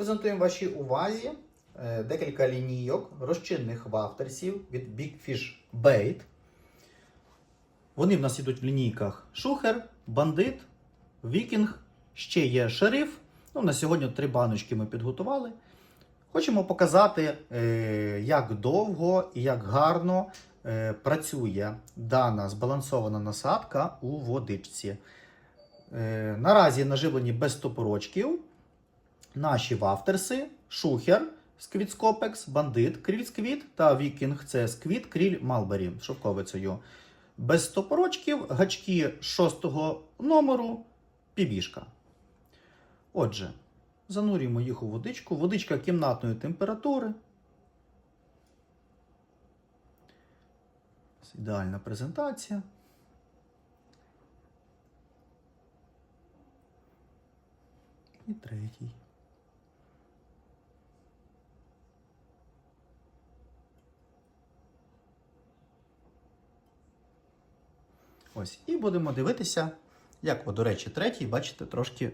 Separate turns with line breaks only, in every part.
презентуємо вашій увазі е, декілька лінійок розчинних вафтерсів від Big Fish Bait. Вони в нас йдуть в лінійках Шухер, Бандит, Вікінг, ще є шериф. Ну, на сьогодні три баночки ми підготували. Хочемо показати, е, як довго і як гарно е, працює дана збалансована насадка у водичці. Наразі наживлені без топорочків. Наші вафтерси, шухер, сквіт-скопекс, бандит, кріль-сквіт та вікінг це сквіт, кріль, малбері шовковицею. Без топорочків, гачки шостого номеру, пібішка. Отже, занурюємо їх у водичку. Водичка кімнатної температури. Ідеальна презентація. І третій. Ось. І будемо дивитися, як, о, до речі, третій, бачите, трошки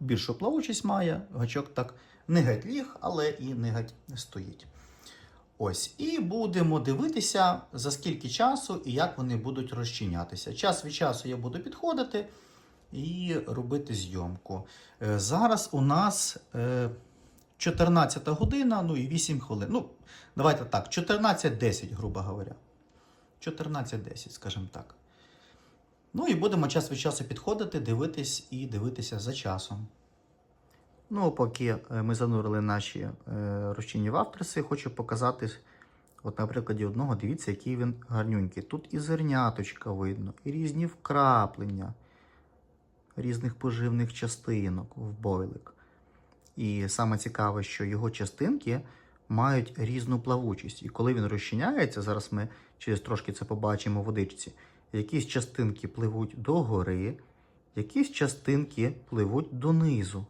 більшу плавучість має. Гачок так не геть ліг, але і не геть стоїть. Ось. І будемо дивитися, за скільки часу і як вони будуть розчинятися. Час від часу я буду підходити і робити зйомку. Е, Зараз у нас е, 14 година, ну і 8 хвилин. Ну, давайте так, 14.10, грубо говоря. 14.10, скажімо так. Ну і будемо час від часу підходити, дивитись і дивитися за часом. Ну, поки е, ми занурили наші е, розчинні вафтерси, хочу показати, от на прикладі одного, дивіться, який він гарнюнький. Тут і зерняточка видно, і різні вкраплення різних поживних частинок в бойлик. І саме цікаве, що його частинки мають різну плавучість. І коли він розчиняється, зараз ми через трошки це побачимо в водичці, якісь частинки пливуть догори, якісь частинки пливуть донизу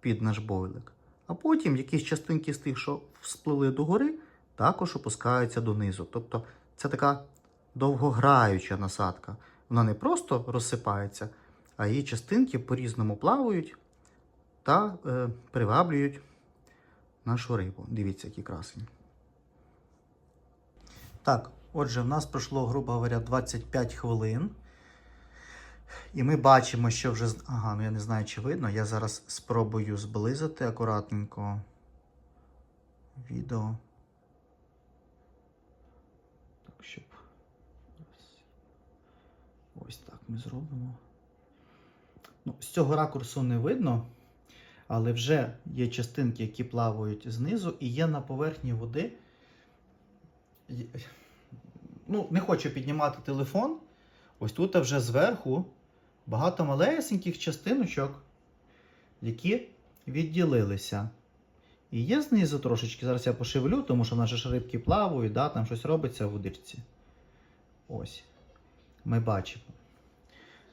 під наш бойлик. А потім якісь частинки з тих, що всплили догори, також опускаються донизу. Тобто це така довгограюча насадка. Вона не просто розсипається, а її частинки по-різному плавають та е, приваблюють нашу рибу. Дивіться, які красені. Так, отже, в нас пройшло, грубо говоря, 25 хвилин. І ми бачимо, що вже. Ага, ну я не знаю, чи видно. Я зараз спробую зблизити акуратненько відео. Так, щоб. Ось так ми зробимо. Ну, з цього ракурсу не видно, але вже є частинки, які плавають знизу, і є на поверхні води. Ну, не хочу піднімати телефон. Ось тут вже зверху багато малесеньких частиночок, які відділилися. І є знизу трошечки, зараз я пошевелю, тому що наші рибки плавають, да, там щось робиться в водичці. Ось. Ми бачимо.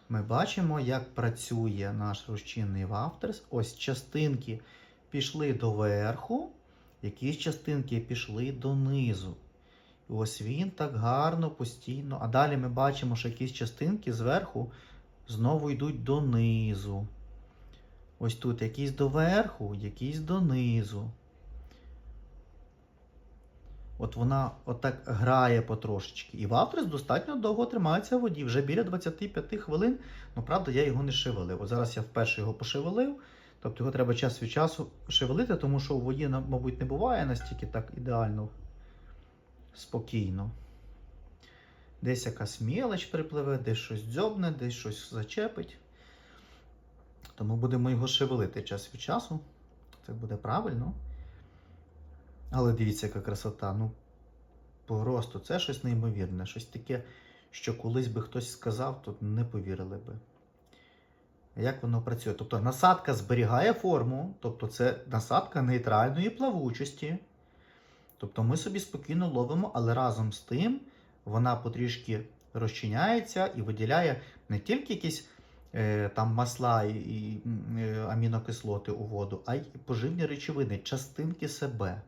Ми бачимо, як працює наш розчинний вафтерс. Ось частинки пішли доверху, якісь частинки пішли донизу. Ось він так гарно, постійно. А далі ми бачимо, що якісь частинки зверху знову йдуть донизу. Ось тут якісь доверху, якісь донизу. От вона отак грає потрошечки. І вафтерс достатньо довго тримається в воді, вже біля 25 хвилин. Ну, правда, я його не шевелив. От зараз я вперше його пошевелив. Тобто його треба час від часу шевелити, тому що у воді, мабуть, не буває настільки так ідеально спокійно. Десь якась мілоч припливе, десь щось дзьобне, десь щось зачепить. Тому будемо його шевелити час від часу. Це буде правильно. Але дивіться, яка красота. Ну, просто це щось неймовірне. Щось таке, що колись би хтось сказав, то не повірили би. Як воно працює? Тобто насадка зберігає форму, тобто це насадка нейтральної плавучості. Тобто ми собі спокійно ловимо, але разом з тим вона потрішки розчиняється і виділяє не тільки якісь е, там масла і, е, амінокислоти у воду, а й поживні речовини, частинки себе.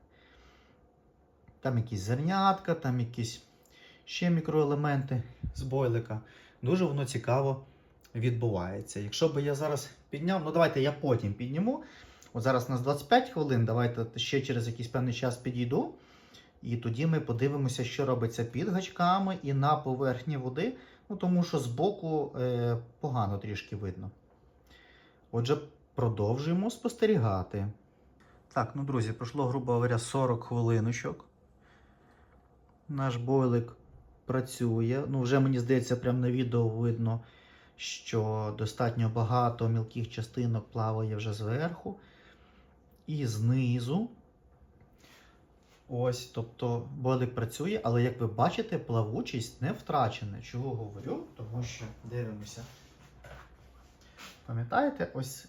Там якісь зернятка, там якісь ще мікроелементи з бойлика. Дуже воно цікаво відбувається. Якщо би я зараз підняв, ну давайте я потім підніму. От зараз у нас 25 хвилин. Давайте ще через якийсь певний час підійду. І тоді ми подивимося, що робиться під гачками і на поверхні води. Ну, тому що збоку е, погано трішки видно. Отже, продовжуємо спостерігати. Так, ну друзі, пройшло, грубо говоря, 40 хвилиночок. Наш бойлик працює. Ну, вже мені здається, прямо на відео видно, що достатньо багато мілких частинок плаває вже зверху. І знизу. Ось, тобто бойлик працює, але як ви бачите, плавучість не втрачена. Чого говорю? Тому що дивимося. Пам'ятаєте, ось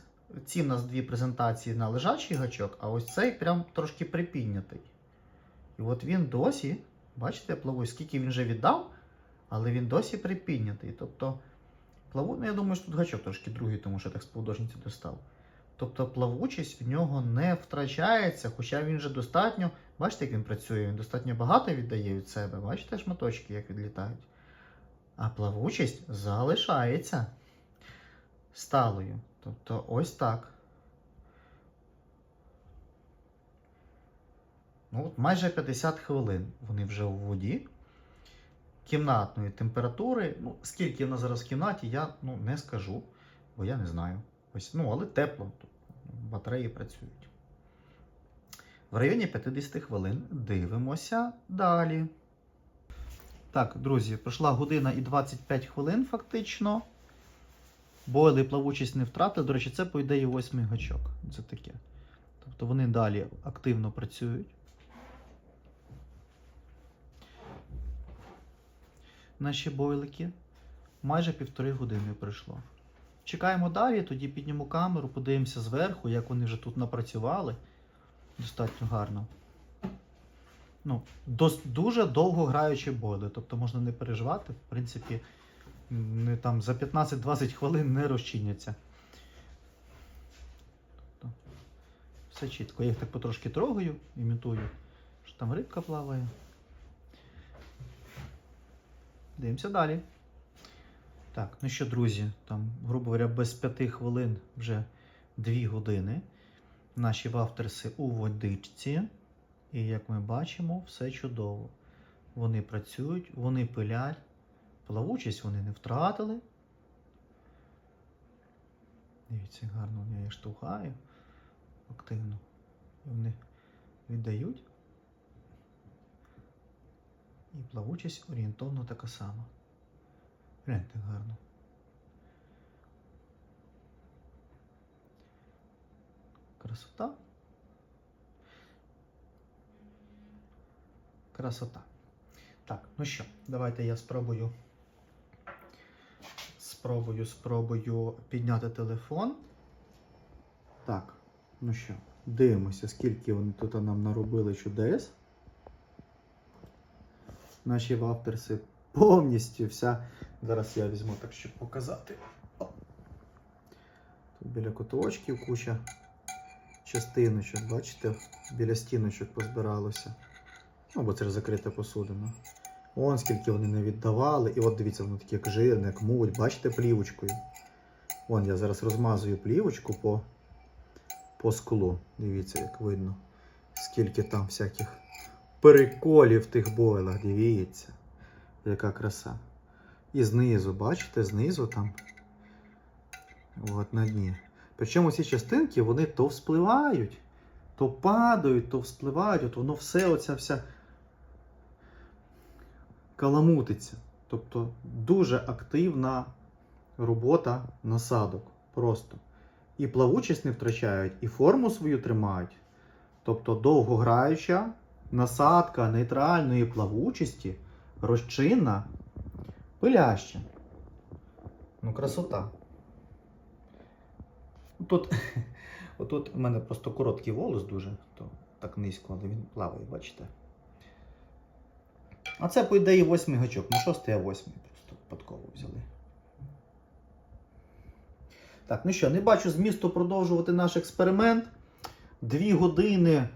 ці в нас дві презентації на лежачий гачок, а ось цей прям трошки припіднятий. І от він досі, бачите, плавує, скільки він вже віддав, але він досі припіднятий. Тобто, плаву, ну я думаю, що тут гачок трошки другий, тому що так з повдовжниці достав. Тобто плавучість в нього не втрачається, хоча він вже достатньо, бачите, як він працює, він достатньо багато віддає від себе. Бачите шматочки, як відлітають. А плавучість залишається сталою. Тобто ось так. Ну, от майже 50 хвилин вони вже у воді. Кімнатної температури. Ну, скільки вона зараз в кімнаті, я ну, не скажу, бо я не знаю. Ось, ну, але тепло. Батареї працюють. В районі 50 хвилин дивимося далі. Так, друзі, пройшла година і 25 хвилин фактично. Бойли плавучість не втратили. До речі, це по ідеї восьмий гачок. Це таке. Тобто вони далі активно працюють. Наші бойлики. Майже півтори години пройшло. Чекаємо далі, тоді підніму камеру, подивимося зверху, як вони вже тут напрацювали. Достатньо гарно. Ну, дос, дуже довго граючі бойли. Тобто можна не переживати, в принципі, не там за 15-20 хвилин не розчиняться. Тобто, все чітко. Я їх так потрошки трогаю, імітую, що там рибка плаває. Дивимося далі. Так, ну що, друзі, там, грубо говоря, без 5 хвилин вже 2 години. Наші вафтерси у водичці. І як ми бачимо, все чудово. Вони працюють, вони пилять. Плавучість вони не втратили. Дивіться, гарно я їх штовхаю активно. І Вони віддають. І плавучість орієнтовно така сама. Гляньте гарно. Красота. Красота. Так, ну що, давайте я спробую. Спробую, спробую підняти телефон. Так, ну що, дивимося, скільки вони тут нам наробили чудес. Наші вафтерси повністю вся. Зараз я візьму так, щоб показати. Тут біля куточків куча частиночок, бачите, біля стіночок позбиралося. Ну, бо це ж закрита посудина. Вон скільки вони не віддавали. І от дивіться, воно таке як жирне, як муль, бачите, плівочкою. Вон я зараз розмазую плівочку по, по склу. Дивіться, як видно. Скільки там всяких переколів в тих бойлах, дивіться. Яка краса. І знизу, бачите, знизу там. От на дні. Причому ці частинки вони то вспливають, то падають, то вспливають. От воно все, оця вся каламутиться. Тобто дуже активна робота насадок. Просто. І плавучість не втрачають, і форму свою тримають. Тобто довгограюча насадка нейтральної плавучості, розчинна, пиляща. Ну, красота. Тут, отут у мене просто короткий волос дуже, то так низько, але він плаває, бачите. А це, по ідеї, восьмий гачок. Ну, шостий, а восьмий просто випадково взяли. Так, ну що, не бачу змісту продовжувати наш експеримент. Дві години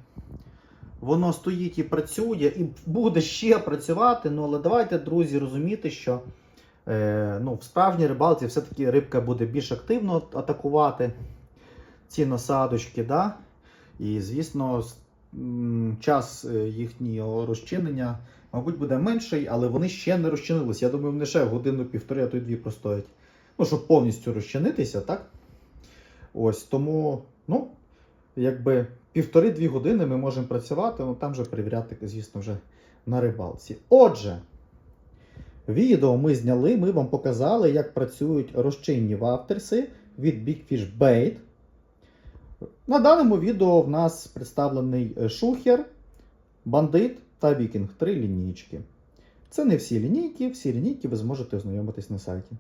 воно стоїть і працює, і буде ще працювати. Ну, але давайте, друзі, розуміти, що е, ну, в справжній рибалці все-таки рибка буде більш активно атакувати. ці насадочки, да? і, звісно, час е, їхнього розчинення, мабуть, буде менший, але вони ще не розчинилися. Я думаю, вони ще годину-півтори, а то й дві простоять. Ну, щоб повністю розчинитися, так? Ось тому, ну, якби півтори-дві години ми можемо працювати, ну там вже перевіряти, звісно, вже на рибалці. Отже, відео ми зняли, ми вам показали, як працюють розчинні вафтерси від Big Fish Bait. На даному відео в нас представлений е, шухер, бандит та вікінг. Три лінійки. Це не всі лінійки, всі лінійки ви зможете ознайомитись на сайті.